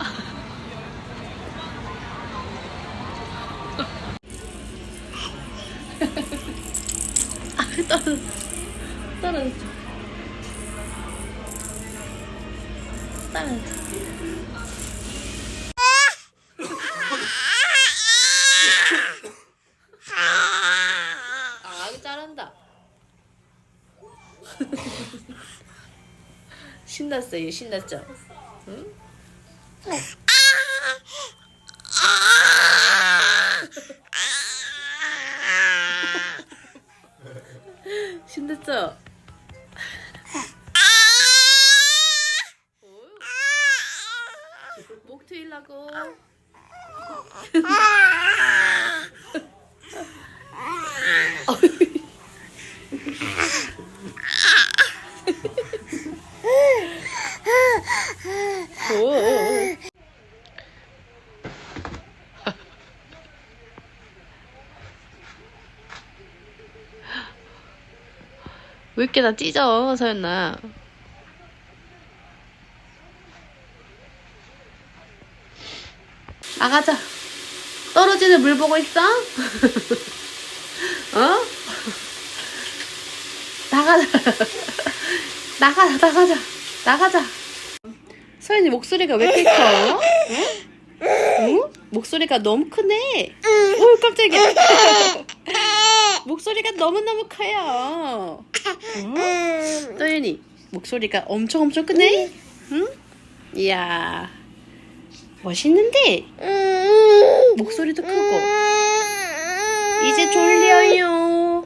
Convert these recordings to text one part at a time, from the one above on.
아. 아, 잘한다. 신났어, 얘 신났죠? 응? 신났죠? 목 트일라고. 오. 왜 이렇게 다 찢어, 서연아? 나가자. 떨어지는 물 보고 있어? 어? 나가자. 나가자, 나가자. 나가자. 서연이 목소리가 왜 이렇게 커? 응? 응? 목소리가 너무 크네. 오, 깜짝이야. 목소리가 너무너무 커요. 응? 서연이, 목소리가 엄청 엄청 크네? 응? 이야. 멋있는데? 목소리도 크고. 이제 졸려요.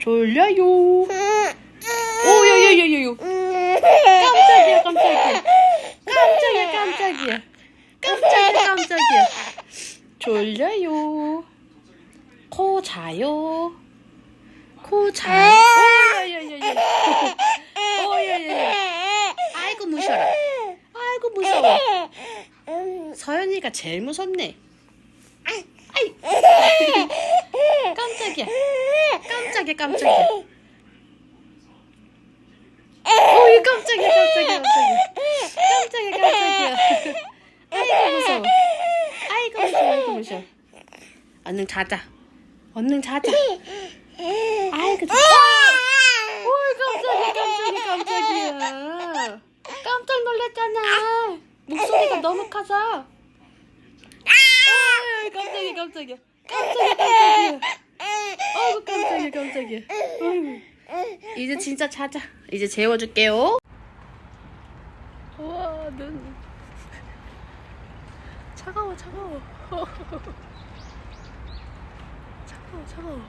졸려요. 오, 야, 야, 야, 야, 야. 깜짝이야, 깜짝이야. 깜짝이야, 깜짝이야. 깜짝이야, 깜짝이야. 졸려요. 코 자요. 코 자요. 오, 야, 야, 야, 야. 오, 야, 야, 야. 아이고, 무서라. 아이고, 무서워. 서연이가 제일 무섭네. 아이. 깜짝이야. 깜짝이야, 깜짝이야. 어이 깜짝이야 깜짝이야 깜짝이야 깜짝이야 깜짝이야 아이고 무서워 아이고 무서워 아이고 무서워 얼른 자자 얼른 자자 자 어이 깜짝이야 깜짝이야 깜짝이야 깜짝 놀랐잖아 목소리가 너무 커서 어이 깜짝이야 깜짝이야 깜짝이야 깜짝이야 아이고 깜짝이야 깜짝이야 이제 진짜 자자. 이제 재워줄게요. 우와, 눈. 차가워, 차가워. 차가워, 차가워.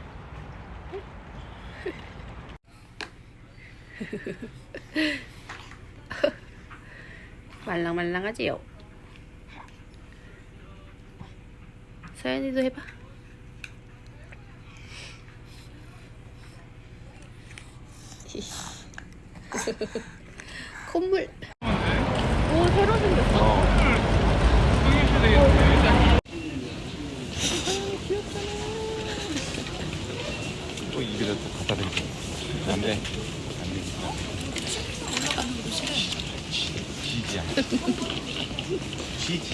말랑말랑하지요? 서연이도 해봐. 콧물. 오, 새로 생겼어. 또 입에다 또 갖다 대고 안 돼. 안 돼. 지지야. 지지.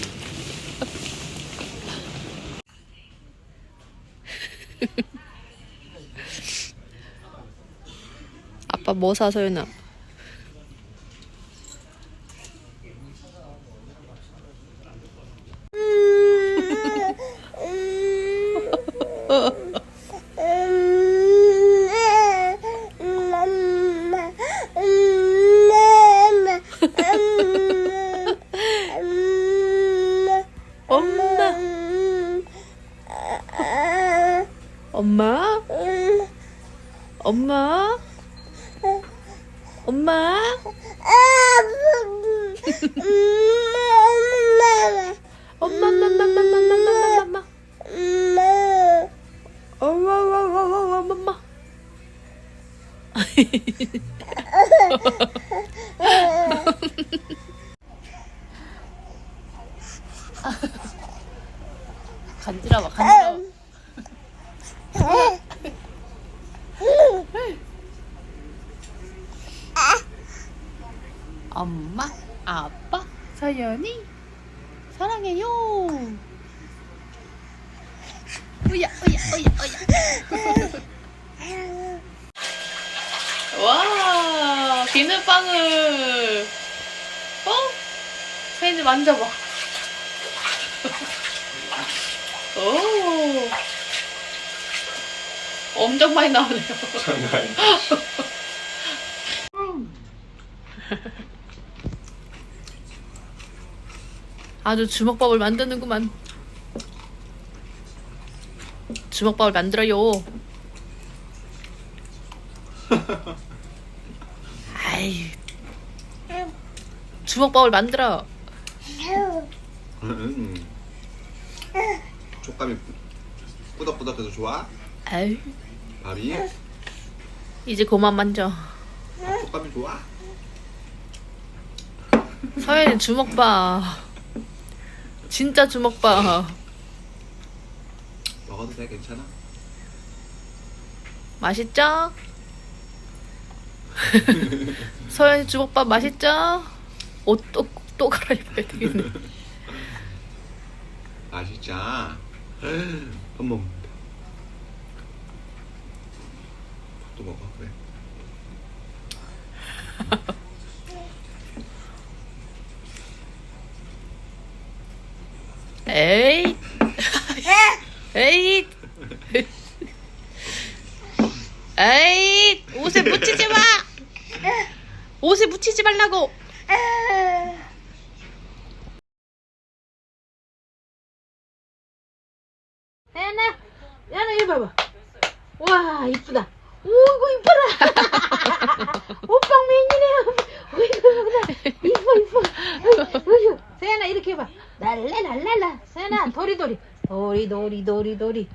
아빠 뭐 사, 서연아? 엄마. 엄마? 엄마? 엄마? 엄마, 엄마, 엄마, 엄마, 엄마, 엄마, 엄마. 엄마, 엄마, 엄마, 엄마, 엄마. 간지러워, 간지러워. 엄마, 아빠, 서연이 사랑해요. 으야 으야 으야 으야. 와 비눗방울. 어? 서연이 만져봐. 오. 엄청 많이 나오네요. 장난 아니 아주 주먹밥을 만드는구만. 주먹밥을 만들어요. 아이. 주먹밥을 만들어. 음. 촉감이 꾸덕꾸덕해서 좋아? 아이. 밥이? 이제 그만 만져. 촉감이 좋아? 서연이 주먹밥. 진짜 주먹밥. 먹어도 돼 괜찮아? 맛있죠? 서연이 주먹밥 맛있죠? 옷또 또 갈아입어야 되겠네. 맛있자. 밥 먹는다. 또 먹어 그래. 에이. 에이. 에이. 옷에 묻히지 마. 옷에 묻히지 말라고. 야나, 야나 이거 봐봐. 와 이쁘다. 오이고 이뻐라. 오빵 맨이네. 어이구 이뻐 이뻐. 세연아 이렇게 해봐. 날래 날랄라. 세연아 도리도리. 도리 도리 도리 도리.